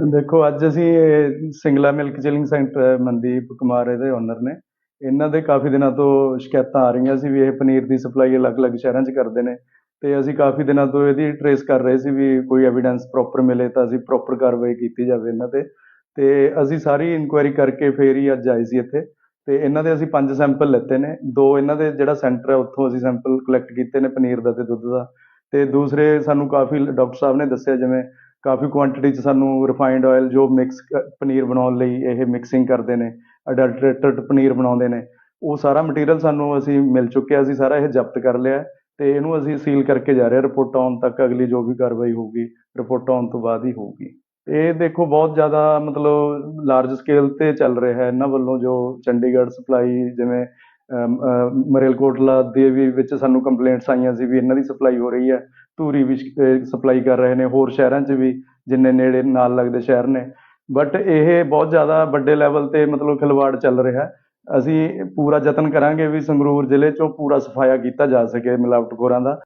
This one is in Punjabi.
ਦੇਖੋ, ਅੱਜ ਅਸੀਂ ਇਹ Singla milk chilling centre Mandeep Kumar ਇਹਦੇ ਓਨਰ ਨੇ। ਇਹਨਾਂ ਦੇ ਕਾਫੀ ਦਿਨਾਂ ਤੋਂ ਸ਼ਿਕਾਇਤਾਂ ਆ ਰਹੀਆਂ ਸੀ ਵੀ ਇਹ ਪਨੀਰ ਦੀ ਸਪਲਾਈ ਅਲੱਗ-ਅਲੱਗ ਸ਼ਹਿਰਾਂ 'ਚ ਕਰਦੇ ਨੇ। ਤੇ ਅਸੀਂ ਕਾਫੀ ਦਿਨਾਂ ਤੋਂ ਇਹਦੀ ਟਰੇਸ ਕਰ ਰਹੇ ਸੀ ਵੀ ਕੋਈ ਐਵੀਡੈਂਸ ਪ੍ਰੋਪਰ ਮਿਲੇ ਤਾਂ ਅਸੀਂ ਪ੍ਰੋਪਰ ਕਾਰਵਾਈ ਕੀਤੀ ਜਾਵੇ ਇਹਨਾਂ ਤੇ। ਤੇ ਅਸੀਂ ਸਾਰੀ ਇਨਕੁਆਇਰੀ ਕਰਕੇ ਫੇਰ ਹੀ ਅੱਜ ਆਏ ਸੀ ਇੱਥੇ। ਤੇ ਇਹਨਾਂ ਦੇ ਅਸੀਂ ਪੰਜ ਸੈਂਪਲ ਲੈਤੇ ਨੇ। ਦੋ ਇਹਨਾਂ ਦੇ ਜਿਹੜਾ ਸੈਂਟਰ ਹੈ, ਉੱਥੋਂ ਅਸੀਂ ਸੈਂਪਲ ਕਲੈਕਟ ਕੀਤੇ ਨੇ ਪਨੀਰ ਦਾ ਤੇ ਦੁੱਧ ਦਾ। ਤੇ ਦੂਸਰੇ ਸਾਨੂੰ ਕਾਫੀ ਡਾਕਟਰ ਸਾਹਿਬ ਨੇ ਦੱਸਿਆ ਜਿਵੇਂ ਕਾਫੀ ਕੁਆਂਟੀਟੀ 'ਚ ਸਾਨੂੰ ਰਿਫਾਈਨਡ ਆਇਲ ਜੋ ਮਿਕਸ ਪਨੀਰ ਬਣਾਉਣ ਲਈ ਇਹ ਮਿਕਸਿੰਗ ਕਰਦੇ ਨੇ ਅਡਲਟਰੇਟਡ ਪਨੀਰ ਬਣਾਉਂਦੇ ਨੇ, ਉਹ ਸਾਰਾ ਮਟੀਰੀਅਲ ਸਾਨੂੰ ਅਸੀਂ ਮਿਲ ਚੁੱਕਿਆ, ਅਸੀਂ ਸਾਰਾ ਇਹ ਜ਼ਬਤ ਕਰ ਲਿਆ ਤੇ ਇਹਨੂੰ ਅਸੀਂ ਸੀਲ ਕਰਕੇ ਜਾ ਰਹੇ ਹਾਂ ਰਿਪੋਰਟ ਆਉਣ ਤੱਕ ਅਗਲੀ ਜੋ ਵੀ ਕਾਰਵਾਈ ਹੋਊਗੀ ਰਿਪੋਰਟ ਆਉਣ ਤੋਂ ਬਾਅਦ ਹੀ ਹੋਊਗੀ। ਇਹ ਦੇਖੋ ਬਹੁਤ ਜ਼ਿਆਦਾ ਮਤਲਬ ਲਾਰਜ ਸਕੇਲ ਤੇ ਚੱਲ ਰਿਹਾ ਹੈ, ਇਹਨਾਂ ਵੱਲੋਂ ਜੋ ਚੰਡੀਗੜ੍ਹ ਸਪਲਾਈ ਜਿਵੇਂ ਮਰੇਲਕੋਟਲਾ ਦੇ ਵੀ ਵਿੱਚ ਸਾਨੂੰ ਕੰਪਲੇਂਟਸ ਆਈਆਂ ਸੀ ਵੀ ਇਹਨਾਂ ਦੀ ਸਪਲਾਈ ਹੋ ਰਹੀ ਹੈ। ਧੂਰੀ ਵੀ ਸਪਲਾਈ ਕਰ ਰਹੇ ਨੇ, ਹੋਰ ਸ਼ਹਿਰਾਂ 'ਚ ਵੀ ਜਿੰਨੇ ਨੇੜੇ ਨਾਲ ਲੱਗਦੇ ਸ਼ਹਿਰ ਨੇ। ਬਟ ਇਹ ਬਹੁਤ ਜ਼ਿਆਦਾ ਵੱਡੇ ਲੈਵਲ ਤੇ ਮਤਲਬ ਖਿਲਵਾੜ ਚੱਲ ਰਿਹਾ ਅਸੀਂ ਪੂਰਾ ਯਤਨ ਕਰਾਂਗੇ ਵੀ ਸੰਗਰੂਰ ਜ਼ਿਲ੍ਹੇ 'ਚੋਂ ਪੂਰਾ ਸਫਾਇਆ ਕੀਤਾ ਜਾ ਸਕੇ ਮਿਲਾਵਟਖੋਰਾਂ ਦਾ।